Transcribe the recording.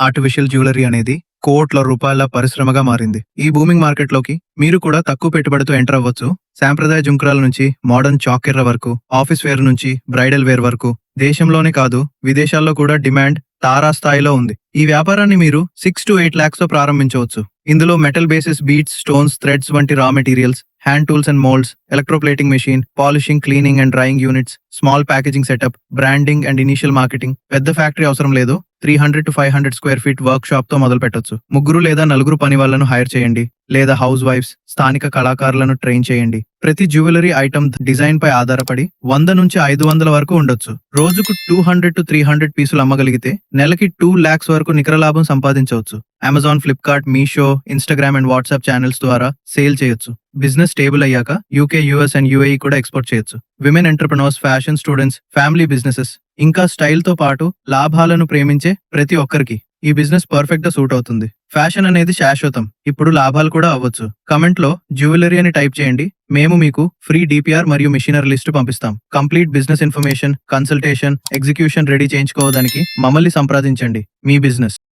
Artificial jewellery అనేది కోట్ల రూపాయల పరిశ్రమగా మారింది. ఈ బూమింగ్ మార్కెట్లోకి మీరు కూడా తక్కువ పెట్టుబడితో ఎంటర్ అవ్వచ్చు. సాంప్రదాయ జుంకరాల నుంచి మోడర్న్ చాకెర్ర వరకు ఆఫీస్ వేర్ నుంచి బ్రైడల్ వేర్ వరకు దేశంలోనే కాదు విదేశాల్లో కూడా డిమాండ్ తారా స్థాయిలో ఉంది. ఈ వ్యాపారాన్ని మీరు సిక్స్ టు ఎయిట్ ల్యాక్స్తో ప్రారంభించవచ్చు. ఇందులో metal bases beads stones threads వంటి raw materials hand tools and moulds electroplating machine polishing cleaning and drying units small packaging setup branding and initial marketing పెద్ద ఫ్యాక్టరీ అవసరం లేదు. Three hundred to five hundred square feet work షాప్తో మొదలు పెట్టొచ్చు ముగ్గురు లేదా నలుగురు పని వాళ్ళను హైర్ చేయండి. లేదా హౌస్ వైఫ్స్ స్థానిక కళాకారులను ట్రైన్ చేయండి. ప్రతి జ్యువెలరీ ఐటమ్ డిజైన్ పై ఆధారపడి వంద నుంచి ఐదు వందల వరకు ఉండొచ్చు. రోజుకు two hundred to three hundred పీసులు అమ్మగలిగితే నెలకి టూ లాక్స్ వరకు నికర లాభం సంపాదించవచ్చు. Amazon Flipkart Meesho Instagram and WhatsApp channels ద్వారా సేల్ చేయొచ్చు. బిజినెస్ స్టేబుల్ అయ్యాక యూకే యూఎస్ అండ్ యూఏఈ కూడా ఎక్స్పోర్ట్ చేయొచ్చు. Women entrepreneurs fashion students family businesses ఇంకా స్టైల్తో పాటు లాభాలను ప్రేమించే ప్రతి ఒక్కరికి ఈ బిజినెస్ పర్ఫెక్ట్గా సూట్ అవుతుంది. ఫ్యాషన్ అనేది శాశ్వతం. ఇప్పుడు లాభాలు కూడా అవ్వచ్చు. కమెంట్లో జ్యువెలరీ అని టైప్ చేయండి. మేము మీకు ఫ్రీ డిపిఆర్ మరియు మిషనరీ లిస్టు పంపిస్తాం. Complete business information consultation execution ready చేయించుకోవడానికి మమ్మల్ని సంప్రదించండి. మీ బిజినెస్.